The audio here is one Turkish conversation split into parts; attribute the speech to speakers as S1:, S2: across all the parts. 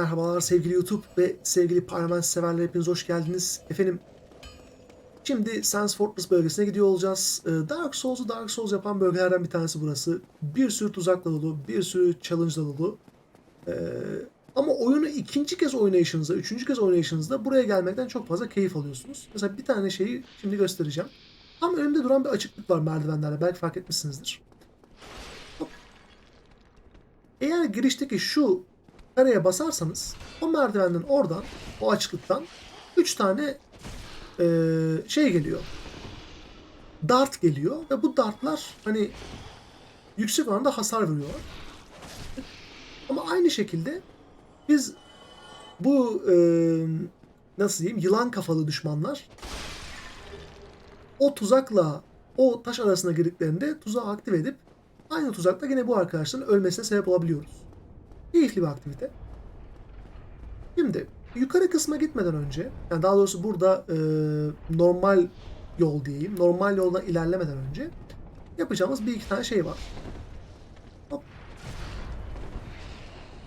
S1: Merhabalar sevgili YouTube ve sevgili Pyroman severler hepiniz hoş geldiniz. Efendim şimdi Sans Fortress bölgesine gidiyor olacağız. Ee, Dark Souls'u Dark Souls yapan bölgelerden bir tanesi burası. Bir sürü tuzakla dolu, bir sürü challenge'la dolu. Ee, ama oyunu ikinci kez oynayışınızda, üçüncü kez oynayışınızda buraya gelmekten çok fazla keyif alıyorsunuz. Mesela bir tane şeyi şimdi göstereceğim. Tam önümde duran bir açıklık var merdivenlerle. Belki fark etmişsinizdir. Eğer girişteki şu kareye basarsanız o merdivenden oradan, o açıklıktan 3 tane eee, şey geliyor. Dart geliyor ve bu dartlar hani yüksek oranda hasar veriyorlar. Ama aynı şekilde biz bu eee, nasıl diyeyim yılan kafalı düşmanlar o tuzakla o taş arasına girdiklerinde tuzağı aktive edip aynı tuzakla yine bu arkadaşların ölmesine sebep olabiliyoruz. Keyifli bir aktivite. Şimdi yukarı kısma gitmeden önce, yani daha doğrusu burada e, normal yol diyeyim, normal yoldan ilerlemeden önce yapacağımız bir iki tane şey var. Hop.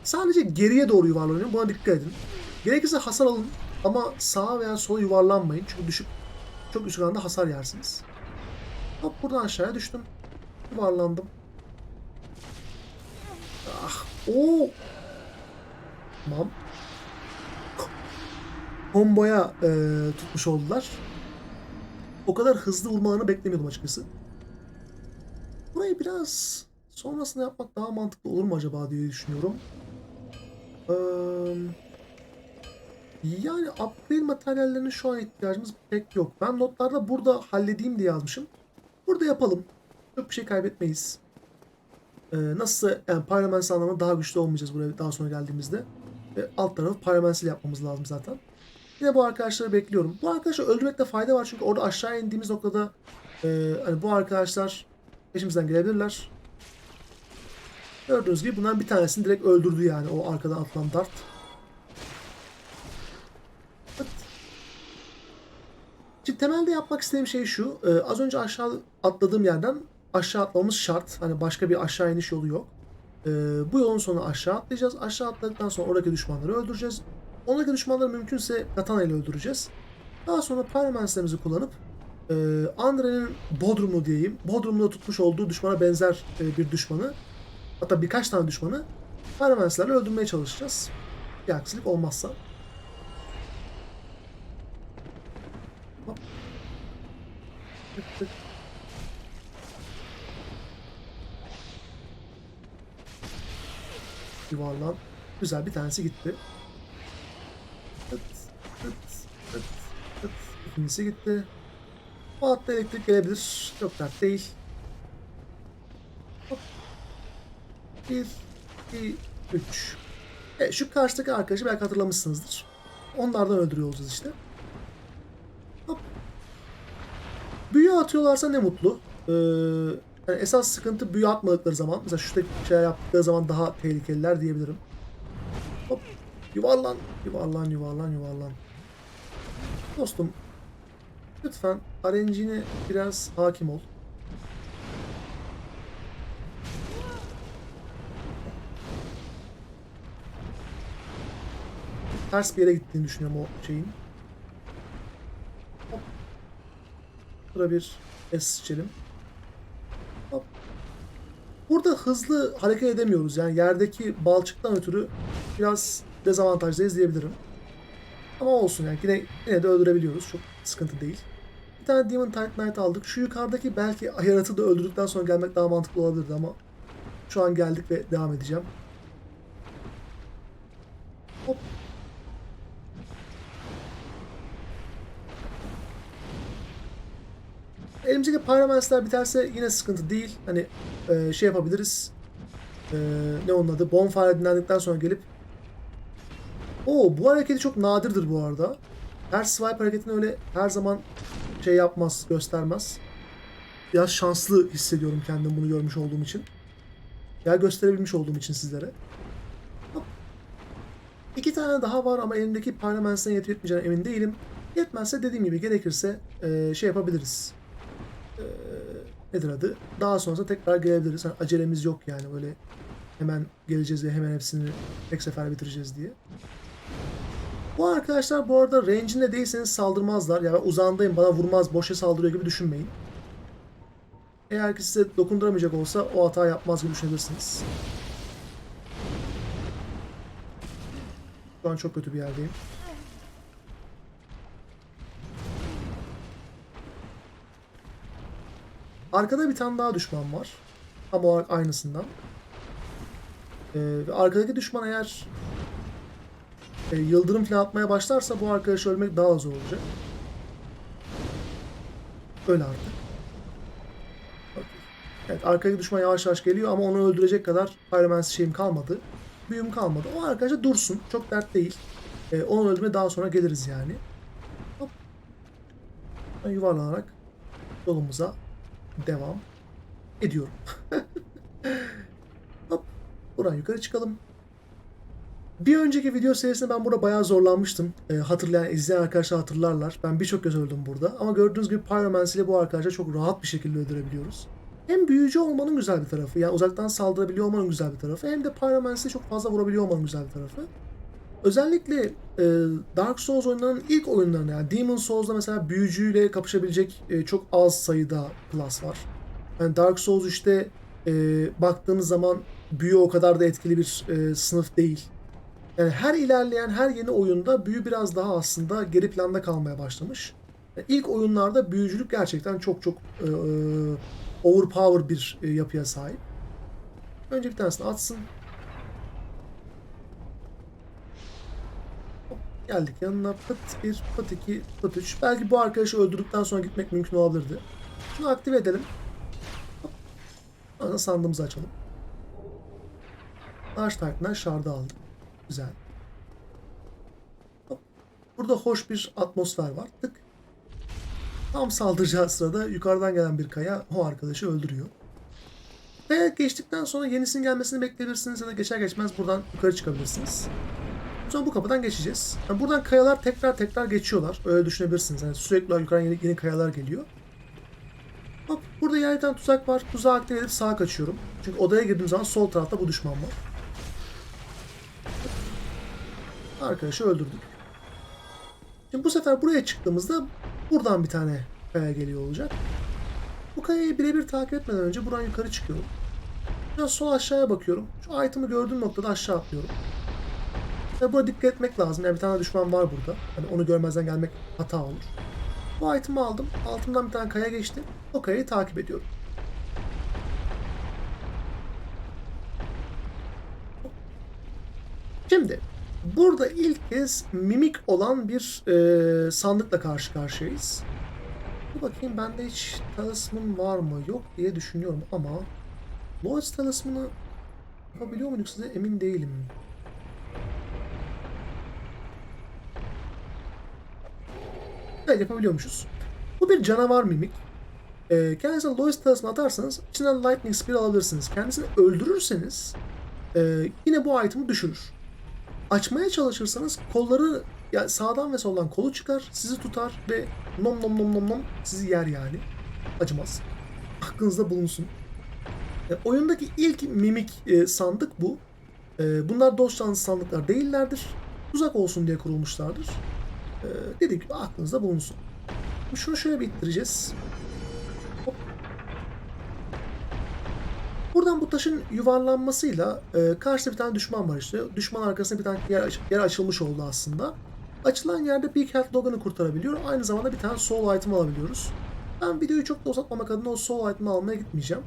S1: Sadece geriye doğru yuvarlanıyorum. Buna dikkat edin. Gerekirse hasar alın ama sağa veya sola yuvarlanmayın. Çünkü düşüp çok düşük oranda hasar yersiniz. Hop buradan aşağıya düştüm. Yuvarlandım. Ah. Oo. Tamam. Komboya e, tutmuş oldular. O kadar hızlı vurmalarını beklemiyordum açıkçası. Burayı biraz sonrasında yapmak daha mantıklı olur mu acaba diye düşünüyorum. Eee yani upgrade materyallerine şu an ihtiyacımız pek yok. Ben notlarda burada halledeyim diye yazmışım. Burada yapalım. Çok bir şey kaybetmeyiz. Ee, nasılsa yani Pyromancy anlamında daha güçlü olmayacağız buraya daha sonra geldiğimizde. Ve alt tarafı Pyromancy yapmamız lazım zaten. Yine bu arkadaşları bekliyorum. Bu arkadaşları öldürmekte fayda var çünkü orada aşağı indiğimiz noktada e, hani bu arkadaşlar peşimizden gelebilirler. Gördüğünüz gibi bundan bir tanesini direkt öldürdü yani o arkadan atılan dart. Şimdi temelde yapmak istediğim şey şu. e, az önce aşağı atladığım yerden aşağı atmamız şart. Hani başka bir aşağı iniş yolu yok. E, bu yolun sonu aşağı atlayacağız. Aşağı atladıktan sonra oradaki düşmanları öldüreceğiz. Oradaki düşmanları mümkünse katana ile öldüreceğiz. Daha sonra pyromancerimizi kullanıp e, Andre'nin Bodrum'u diyeyim. Bodrum'da tutmuş olduğu düşmana benzer e, bir düşmanı hatta birkaç tane düşmanı pyromancerlerle öldürmeye çalışacağız. Bir aksilik olmazsa. Hop. Yuvarlan. Güzel bir tanesi gitti. Tıt. İkincisi gitti. Bu hatta elektrik gelebilir. Çok dert değil. Hop. Bir, iki, üç. Evet, şu karşıdaki arkadaşı belki hatırlamışsınızdır. Onlardan öldürüyor olacağız işte. Hop. Büyü atıyorlarsa ne mutlu. Ee, yani esas sıkıntı büyü atmadıkları zaman. Mesela şuradaki şey yaptıkları zaman daha tehlikeliler diyebilirim. Hop. Yuvarlan. Yuvarlan, yuvarlan, yuvarlan. Dostum. Lütfen RNG'ne biraz hakim ol. Ters bir yere gittiğini düşünüyorum o şeyin. Hop. Burada bir S seçelim. Burada hızlı hareket edemiyoruz. Yani yerdeki balçıktan ötürü biraz dezavantajlıyız diyebilirim. Ama olsun yani yine, yine de öldürebiliyoruz. Çok sıkıntı değil. Bir tane Demon Titan Knight aldık. Şu yukarıdaki belki yaratı da öldürdükten sonra gelmek daha mantıklı olabilirdi ama şu an geldik ve devam edeceğim. Elimizdeki Pyromance'ler biterse yine sıkıntı değil. Hani e, şey yapabiliriz. E, ne onun adı? Bonfire dinlendikten sonra gelip Oo bu hareketi çok nadirdir bu arada. Her swipe hareketini öyle her zaman şey yapmaz, göstermez. Biraz şanslı hissediyorum kendim bunu görmüş olduğum için. Ya gösterebilmiş olduğum için sizlere. Hop. İki tane daha var ama elimdeki Pyromance'den yetip yetmeyeceğine emin değilim. Yetmezse dediğim gibi gerekirse e, şey yapabiliriz. E, nedir adı? Daha sonrasında tekrar gelebiliriz. Hani acelemiz yok yani böyle hemen geleceğiz ve hemen hepsini tek sefer bitireceğiz diye. Bu arkadaşlar bu arada range'inde değilseniz saldırmazlar. Yani ben uzağındayım bana vurmaz boşa saldırıyor gibi düşünmeyin. Eğer ki size dokunduramayacak olsa o hata yapmaz gibi düşünebilirsiniz. Şu an çok kötü bir yerdeyim. Arkada bir tane daha düşman var. Olarak aynısından. Ee, ve arkadaki düşman eğer e, yıldırım falan atmaya başlarsa bu arkadaşı ölmek daha zor olacak. Öl artık. Evet arkadaki düşman yavaş yavaş geliyor ama onu öldürecek kadar pyromancy şeyim kalmadı. Büyüm kalmadı. O arkadaşa dursun. Çok dert değil. Ee, onu öldürmeye daha sonra geliriz yani. Hop. Yuvarlanarak yolumuza devam ediyorum. Hop. Buradan yukarı çıkalım. Bir önceki video serisinde ben burada bayağı zorlanmıştım. E, hatırlayan, izleyen arkadaşlar hatırlarlar. Ben birçok kez öldüm burada. Ama gördüğünüz gibi Pyromancy ile bu arkadaşlar çok rahat bir şekilde öldürebiliyoruz. Hem büyücü olmanın güzel bir tarafı, yani uzaktan saldırabiliyor olmanın güzel bir tarafı. Hem de Pyromancy'de çok fazla vurabiliyor olmanın güzel bir tarafı. Özellikle e, Dark Souls oyunlarının ilk oyunlarında yani Demon Souls'da mesela büyücüyle kapışabilecek e, çok az sayıda class var. Yani Dark Souls işte e, baktığınız zaman büyü o kadar da etkili bir e, sınıf değil. Yani her ilerleyen her yeni oyunda büyü biraz daha aslında geri planda kalmaya başlamış. Yani ilk oyunlarda büyücülük gerçekten çok çok e, e, overpower bir e, yapıya sahip. Önce bir tanesini atsın. Geldik yanına pıt bir, pıt iki, pıt üç. Belki bu arkadaşı öldürdükten sonra gitmek mümkün olabilirdi. Şunu aktive edelim. Sonra sandığımızı açalım. Taş Titan'dan şardı aldım. Güzel. Burada hoş bir atmosfer var. Tık. Tam saldıracağı sırada yukarıdan gelen bir kaya o arkadaşı öldürüyor. Kaya geçtikten sonra yenisinin gelmesini bekleyebilirsiniz ya da geçer geçmez buradan yukarı çıkabilirsiniz. Sonra bu kapıdan geçeceğiz. Yani buradan kayalar tekrar tekrar geçiyorlar. Öyle düşünebilirsiniz. Yani sürekli yukarı yeni, yeni kayalar geliyor. Hop, burada yerden tuzak var. Tuzağı aktive edip sağa kaçıyorum. Çünkü odaya girdiğim zaman sol tarafta bu düşman var. Arkadaşı öldürdük. Şimdi bu sefer buraya çıktığımızda buradan bir tane kaya geliyor olacak. Bu kayayı birebir takip etmeden önce buradan yukarı çıkıyorum. Biraz sol aşağıya bakıyorum. Şu item'ı gördüğüm noktada aşağı atlıyorum. Ve burada dikkat etmek lazım. Yani bir tane düşman var burada. Hani onu görmezden gelmek hata olur. Bu item'ı aldım. Altından bir tane kaya geçti. O kayayı takip ediyorum. Şimdi burada ilk kez mimik olan bir e, sandıkla karşı karşıyayız. Bir bakayım bende hiç talisman var mı yok diye düşünüyorum ama Lord's talismanı yapabiliyor muyduk size emin değilim. Evet yapabiliyormuşuz. Bu bir canavar mimik. E, kendisine Lois talisman atarsanız içinden Lightning Spear alabilirsiniz. Kendisini öldürürseniz e, yine bu item'ı düşürür. Açmaya çalışırsanız kolları yani sağdan ve soldan kolu çıkar, sizi tutar ve nom nom nom nom nom sizi yer yani. Acımaz. Aklınızda bulunsun. E, oyundaki ilk mimik e, sandık bu. E, bunlar dost sandıklar değillerdir. Uzak olsun diye kurulmuşlardır. E, dediğim gibi aklınızda bulunsun. Şunu şöyle bir ittireceğiz. Hop. Buradan bu taşın yuvarlanmasıyla e, karşıda bir tane düşman var işte. Düşman arkasında bir tane yer, aç- yer açılmış oldu aslında. Açılan yerde Big Health Logan'ı kurtarabiliyor. Aynı zamanda bir tane soul item alabiliyoruz. Ben videoyu çok da uzatmamak adına o soul item'ı almaya gitmeyeceğim.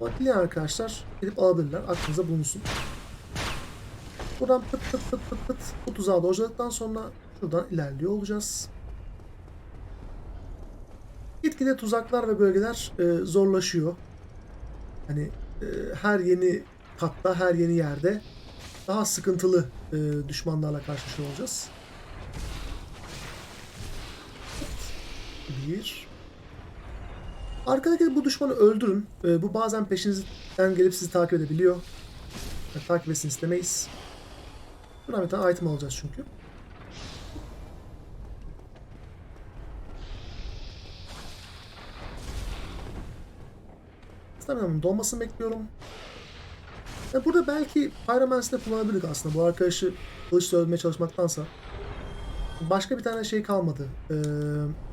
S1: Ama dileyen arkadaşlar gidip alabilirler. Aklınıza bulunsun. Buradan pıt pıt pıt pıt pıt bu tuzağı dojladıktan sonra şuradan ilerliyor olacağız. Gitgide tuzaklar ve bölgeler e, zorlaşıyor. Hani e, her yeni katta, her yeni yerde daha sıkıntılı e, düşmanlarla karşılaşıyor olacağız. Bir. Arkadaki bu düşmanı öldürün. E, bu bazen peşinizden gelip sizi takip edebiliyor. Yani takip etsin istemeyiz. Buradan bir tane item alacağız çünkü. Stamina'nın dolmasını bekliyorum. Ya burada belki Pyromance'de kullanabilirdik aslında. Bu arkadaşı kılıçla öldürmeye çalışmaktansa. başka bir tane şey kalmadı. Ee,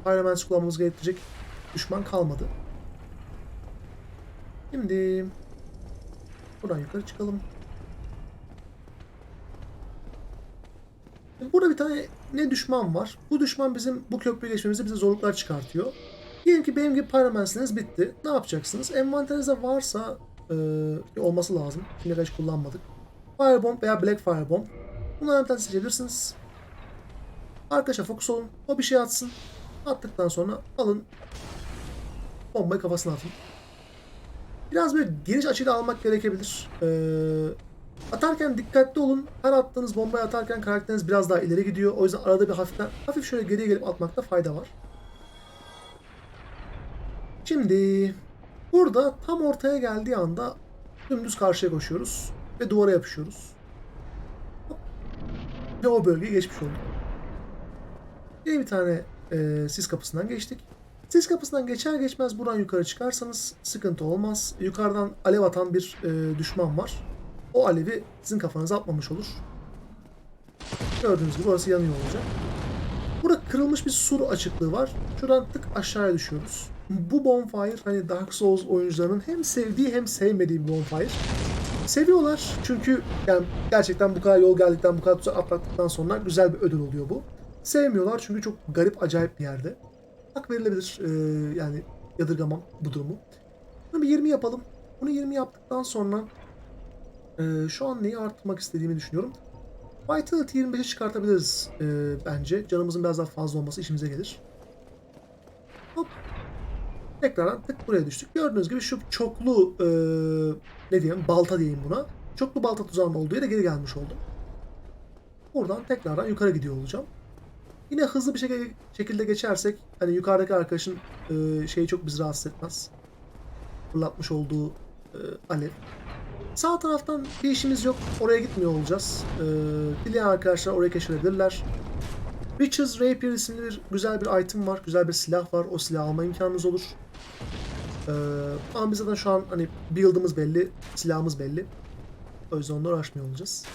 S1: Pyromancer kullanmamız gerektirecek düşman kalmadı. Şimdi buradan yukarı çıkalım. Burada bir tane ne düşman var. Bu düşman bizim bu köprüyü geçmemize bize zorluklar çıkartıyor. Diyelim ki benim gibi Pyromancer'ınız bitti. Ne yapacaksınız? Envanterinizde varsa e, olması lazım. Şimdiye hiç kullanmadık. Firebomb veya Black Firebomb. Bunlardan bir tane seçebilirsiniz. Arkadaşa fokus olun. O bir şey atsın. Attıktan sonra alın. Bombayı kafasına atın. Biraz böyle geniş açıyla almak gerekebilir. Ee, atarken dikkatli olun. Her attığınız bombayı atarken karakteriniz biraz daha ileri gidiyor. O yüzden arada bir hafiften, hafif şöyle geriye gelip atmakta fayda var. Şimdi burada tam ortaya geldiği anda dümdüz karşıya koşuyoruz ve duvara yapışıyoruz. Ve o bölgeye geçmiş olduk. Yine bir tane e, sis kapısından geçtik. Sis kapısından geçer geçmez buradan yukarı çıkarsanız sıkıntı olmaz. Yukarıdan alev atan bir e, düşman var. O alevi sizin kafanıza atmamış olur. Gördüğünüz gibi orası yanıyor olacak. Burada kırılmış bir sur açıklığı var. Şuradan tık aşağıya düşüyoruz. Bu bonfire hani Dark Souls oyuncularının hem sevdiği hem sevmediği bir bonfire. Seviyorlar çünkü yani gerçekten bu kadar yol geldikten, bu kadar tuzak atlattıktan sonra güzel bir ödül oluyor bu. Sevmiyorlar çünkü çok garip, acayip bir yerde. Hak verilebilir. Ee, yani yadırgamam bu durumu. Bunu bir 20 yapalım. Bunu 20 yaptıktan sonra e, şu an neyi arttırmak istediğimi düşünüyorum. Vitality 25'e çıkartabiliriz e, bence. Canımızın biraz daha fazla olması işimize gelir. Tekrardan tık buraya düştük. Gördüğünüz gibi şu çoklu e, ne diyeyim balta diyeyim buna. Çoklu balta tuzağının olduğu yere geri gelmiş oldum. Buradan tekrardan yukarı gidiyor olacağım. Yine hızlı bir şekilde geçersek hani yukarıdaki arkadaşın e, şeyi çok bizi rahatsız etmez. Fırlatmış olduğu e, alev. Sağ taraftan bir işimiz yok. Oraya gitmiyor olacağız. E, dileyen arkadaşlar oraya keşfedebilirler. Riches Rapier isimli bir güzel bir item var. Güzel bir silah var. O silahı alma imkanınız olur. Ee, ama biz zaten şu an hani build'ımız belli, silahımız belli. O yüzden onları uğraşmıyor olacağız.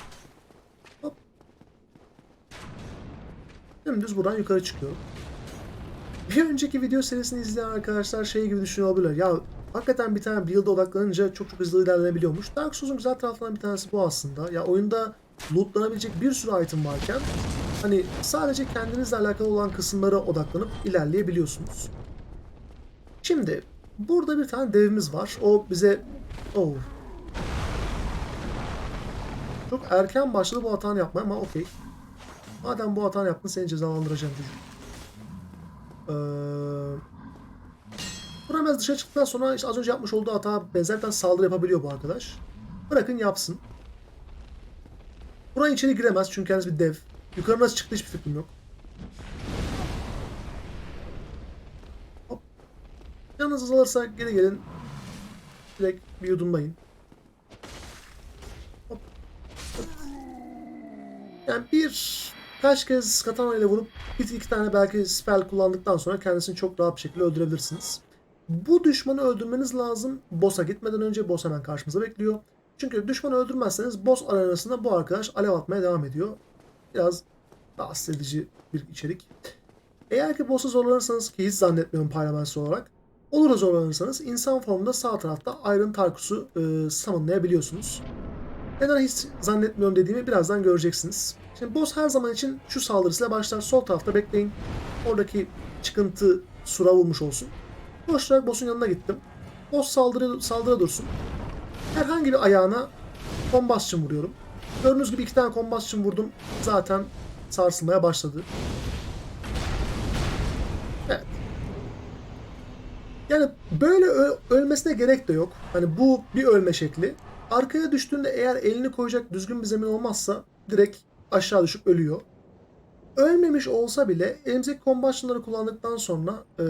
S1: Hop. Dümdüz buradan yukarı çıkıyorum. Bir önceki video serisini izleyen arkadaşlar şey gibi düşünüyor olabilirler. Ya hakikaten bir tane build'a odaklanınca çok çok hızlı ilerlenebiliyormuş. Dark Souls'un güzel taraflarından bir tanesi bu aslında. Ya oyunda lootlanabilecek bir sürü item varken hani sadece kendinizle alakalı olan kısımlara odaklanıp ilerleyebiliyorsunuz. Şimdi burada bir tane devimiz var. O bize oh. Çok erken başladı bu hatanı yapmaya ama okey. Madem bu hatanı yaptın seni cezalandıracağım çocuk. Ee, biraz dışarı çıktıktan sonra işte az önce yapmış olduğu hata benzer bir saldırı yapabiliyor bu arkadaş. Bırakın yapsın. Buraya içeri giremez çünkü kendisi bir dev. Yukarı nasıl çıktı hiçbir fikrim yok. Hop. Canınız azalırsa geri gelin. Direkt bir yudumlayın. Hop. Hop. Yani bir kaç kez katana ile vurup bir iki tane belki spell kullandıktan sonra kendisini çok rahat bir şekilde öldürebilirsiniz. Bu düşmanı öldürmeniz lazım. Boss'a gitmeden önce boss hemen karşımıza bekliyor. Çünkü düşmanı öldürmezseniz boss arenasında bu arkadaş alev atmaya devam ediyor. Biraz rahatsız edici bir içerik. Eğer ki boss'u zorlanırsanız ki hiç zannetmiyorum Pyromancer olarak. Olur da zorlanırsanız insan formunda sağ tarafta Iron Tarkus'u e, summonlayabiliyorsunuz. Neden hiç zannetmiyorum dediğimi birazdan göreceksiniz. Şimdi boss her zaman için şu saldırısıyla başlar. Sol tarafta bekleyin. Oradaki çıkıntı sura vurmuş olsun. Koşarak boss'un yanına gittim. Boss saldırı, saldırı dursun. Herhangi bir ayağına combustion vuruyorum. Gördüğünüz gibi iki tane combustion vurdum. Zaten sarsılmaya başladı. Evet. Yani böyle ölmesine gerek de yok. Hani bu bir ölme şekli. Arkaya düştüğünde eğer elini koyacak düzgün bir zemin olmazsa direkt aşağı düşüp ölüyor. Ölmemiş olsa bile elimizdeki combustion'ları kullandıktan sonra e,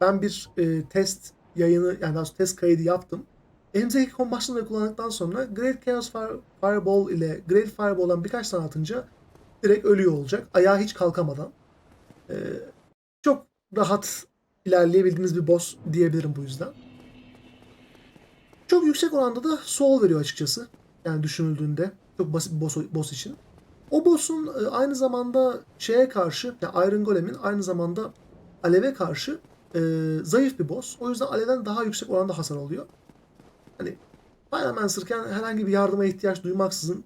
S1: ben bir e, test yayını yani test kaydı yaptım. Elimizdeki combustion'ları kullandıktan sonra Great Chaos Fire- Fireball ile Great Fireball'dan birkaç tane atınca direkt ölüyor olacak. Ayağı hiç kalkamadan. Ee, çok rahat ilerleyebildiğiniz bir boss diyebilirim bu yüzden. Çok yüksek oranda da soul veriyor açıkçası. Yani düşünüldüğünde. Çok basit bir boss, boss için. O boss'un e, aynı zamanda şeye karşı, yani Iron Golem'in aynı zamanda aleve karşı e, zayıf bir boss. O yüzden alevden daha yüksek oranda hasar alıyor. Hani Pyromancer'ken herhangi bir yardıma ihtiyaç duymaksızın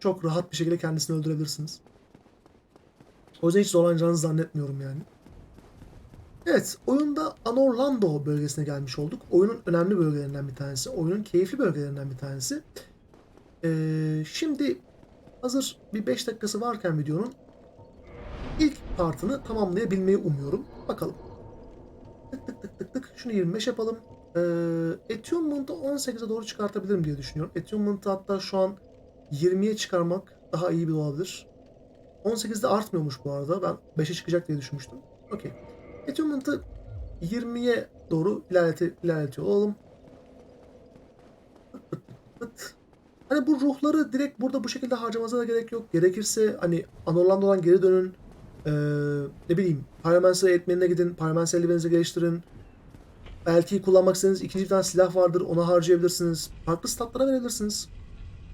S1: çok rahat bir şekilde kendisini öldürebilirsiniz. O yüzden hiç zorlanacağınızı zannetmiyorum yani. Evet, oyunda Anorlando bölgesine gelmiş olduk. Oyunun önemli bölgelerinden bir tanesi. Oyunun keyifli bölgelerinden bir tanesi. Ee, şimdi hazır bir 5 dakikası varken videonun ilk partını tamamlayabilmeyi umuyorum. Bakalım. Tık tık tık tık tık. Şunu 25 yapalım. Ee, Attunement'ı 18'e doğru çıkartabilirim diye düşünüyorum. Attunement'ı hatta şu an 20'ye çıkarmak daha iyi bir olabilir. 18'de artmıyormuş bu arada. Ben 5'e çıkacak diye düşünmüştüm. Okey. Attunement'ı 20'ye doğru ilerleti, ilerletiyor olalım. Hani bu ruhları direkt burada bu şekilde harcamanıza da gerek yok. Gerekirse hani Anorlando'dan geri dönün. Ee, ne bileyim Pyromancer eğitmenine gidin. Pyromancer eldiveninizi geliştirin. Belki kullanmak istediğiniz ikinci bir tane silah vardır. Ona harcayabilirsiniz. Farklı statlara verebilirsiniz.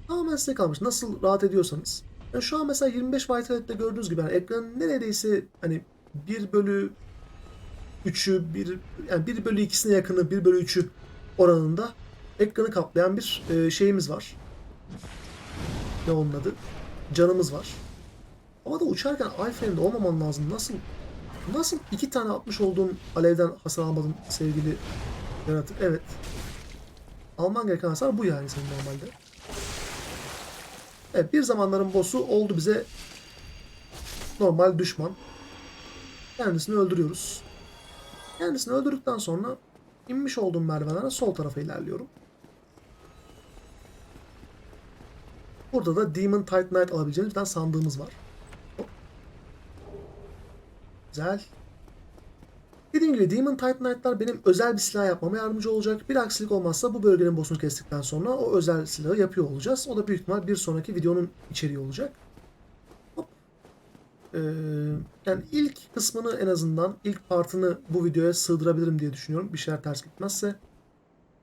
S1: Tamamen size kalmış. Nasıl rahat ediyorsanız. Yani şu an mesela 25 Vitalik'te gördüğünüz gibi yani ekranın neredeyse hani 1 bölü 3'ü 1 yani 1 bölü 2'sine yakını 1 bölü 3'ü oranında ekranı kaplayan bir e, şeyimiz var. Ne onun adı? Canımız var. Havada uçarken iframe'de olmaman lazım. Nasıl nasıl iki tane atmış olduğun alevden hasar almadın sevgili yaratık? Evet. Alman gereken hasar bu yani senin normalde. Evet bir zamanların boss'u oldu bize normal düşman. Kendisini öldürüyoruz. Kendisini öldürdükten sonra inmiş olduğum merdivenlerden sol tarafa ilerliyorum. Burada da Demon Tight Knight alabileceğiniz bir tane sandığımız var. Güzel. Dediğim gibi Demon Tight Knight'lar benim özel bir silah yapmama yardımcı olacak. Bir aksilik olmazsa bu bölgenin boss'unu kestikten sonra o özel silahı yapıyor olacağız. O da büyük ihtimal bir sonraki videonun içeriği olacak. Hop. Ee, yani ilk kısmını en azından ilk partını bu videoya sığdırabilirim diye düşünüyorum. Bir şeyler ters gitmezse.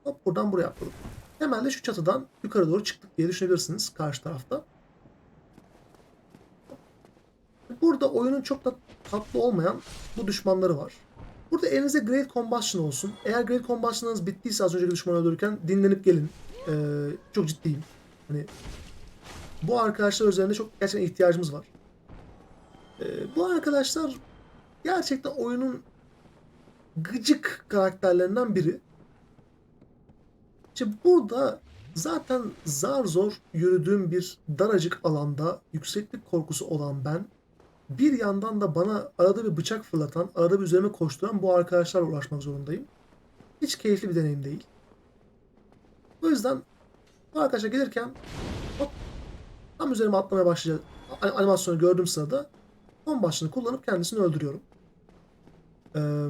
S1: Hop buradan buraya atladım. Hemen de şu çatıdan yukarı doğru çıktık diye düşünebilirsiniz karşı tarafta. Burada oyunun çok da tatlı olmayan bu düşmanları var. Burada elinizde Great Combustion olsun. Eğer Great Combustion'ınız bittiyse az önceki düşmanı öldürürken dinlenip gelin. Ee, çok ciddiyim. Hani bu arkadaşlar üzerinde çok gerçekten ihtiyacımız var. Ee, bu arkadaşlar gerçekten oyunun gıcık karakterlerinden biri. İşte burada zaten zar zor yürüdüğüm bir daracık alanda yükseklik korkusu olan ben bir yandan da bana arada bir bıçak fırlatan, arada bir üzerime koşturan bu arkadaşlarla uğraşmak zorundayım. Hiç keyifli bir deneyim değil. O yüzden bu arkadaşa gelirken hop, tam üzerime atlamaya başlayacak animasyonu gördüğüm sırada on başlığını kullanıp kendisini öldürüyorum. Ee,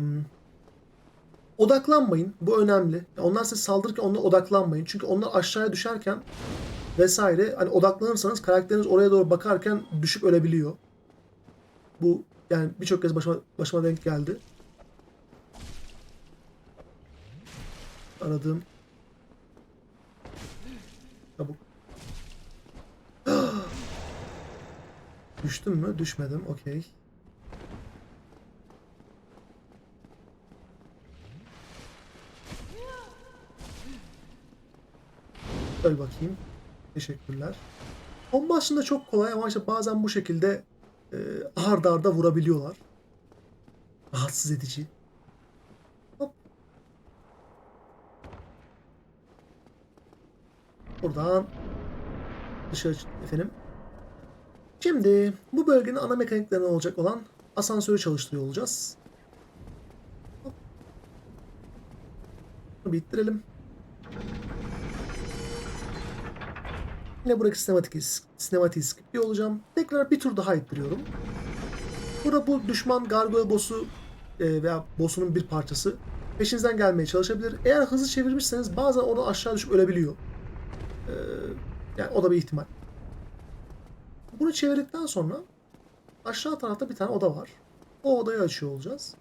S1: odaklanmayın. Bu önemli. Onlar size saldırırken onlara odaklanmayın. Çünkü onlar aşağıya düşerken vesaire hani odaklanırsanız karakteriniz oraya doğru bakarken düşüp ölebiliyor. Bu yani birçok kez başıma, başıma denk geldi. Aradığım Çabuk. Düştüm mü? Düşmedim. Okey. Öl bakayım. Teşekkürler. On başında çok kolay ama işte bazen bu şekilde e, arda arda vurabiliyorlar. Rahatsız edici. Hop. Buradan dışarı efendim. Şimdi bu bölgenin ana mekaniklerinden olacak olan asansörü çalıştırıyor olacağız. Hop. Bunu bittirelim. Yine buradaki sinematik, sinematik skip olacağım. Tekrar bir tur daha ittiriyorum. Burada bu düşman gargoyle boss'u e, veya boss'unun bir parçası peşinizden gelmeye çalışabilir. Eğer hızlı çevirmişseniz bazen orada aşağı düşüp ölebiliyor. Ee, yani o da bir ihtimal. Bunu çevirdikten sonra aşağı tarafta bir tane oda var. O odayı açıyor olacağız.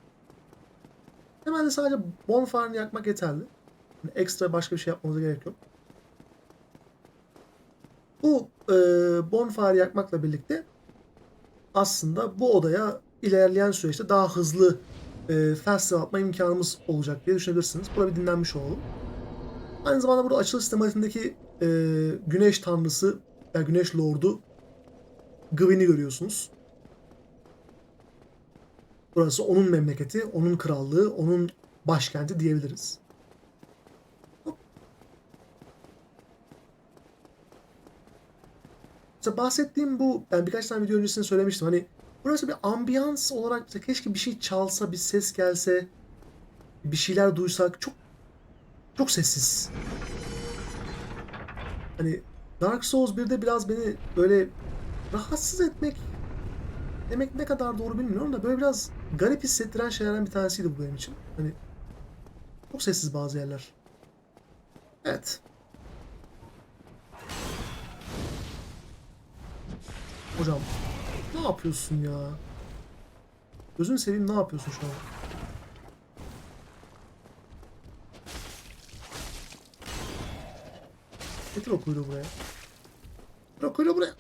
S1: Hemen de sadece bonfire'ını yakmak yeterli. Yani ekstra başka bir şey yapmamıza gerek yok. Bu e, bonfire yakmakla birlikte aslında bu odaya ilerleyen süreçte daha hızlı e, fast travel yapma imkanımız olacak diye düşünebilirsiniz. Burada bir dinlenmiş olalım. Aynı zamanda burada açılış sistematiğindeki e, güneş tanrısı, yani güneş lordu Gwyn'i görüyorsunuz. Burası onun memleketi, onun krallığı, onun başkenti diyebiliriz. İşte bahsettiğim bu, ben birkaç tane video öncesinde söylemiştim. Hani burası bir ambiyans olarak işte keşke bir şey çalsa, bir ses gelse, bir şeyler duysak. Çok çok sessiz. Hani Dark Souls 1'de biraz beni böyle rahatsız etmek demek ne kadar doğru bilmiyorum da böyle biraz garip hissettiren şeylerden bir tanesiydi bu benim için. Hani çok sessiz bazı yerler. Evet. Hocam ne yapıyorsun ya? Gözünü seveyim ne yapıyorsun şu an? Getir o kuyruğu buraya. Getir o kuyruğu buraya.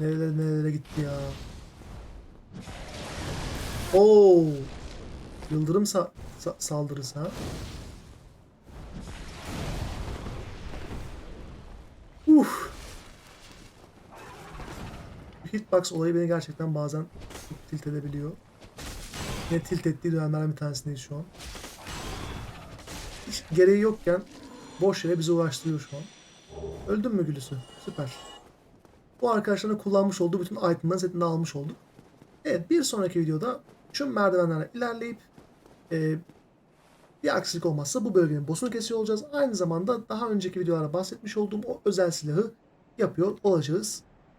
S1: Nerelere nerelere gitti ya. Oo. Yıldırım sa- sa- saldırısı ha. Hitbox olayı beni gerçekten bazen tilt edebiliyor. Ne tilt ettiği dönemlerden bir tanesindeyiz şu an. Hiç gereği yokken boş yere bizi uğraştırıyor şu an. Öldün mü Gülüsü? Süper. Bu arkadaşların kullanmış olduğu bütün itemların setini almış olduk. Evet bir sonraki videoda şu merdivenlerle ilerleyip e, bir aksilik olmazsa bu bölgenin boss'unu kesiyor olacağız. Aynı zamanda daha önceki videolarda bahsetmiş olduğum o özel silahı yapıyor olacağız.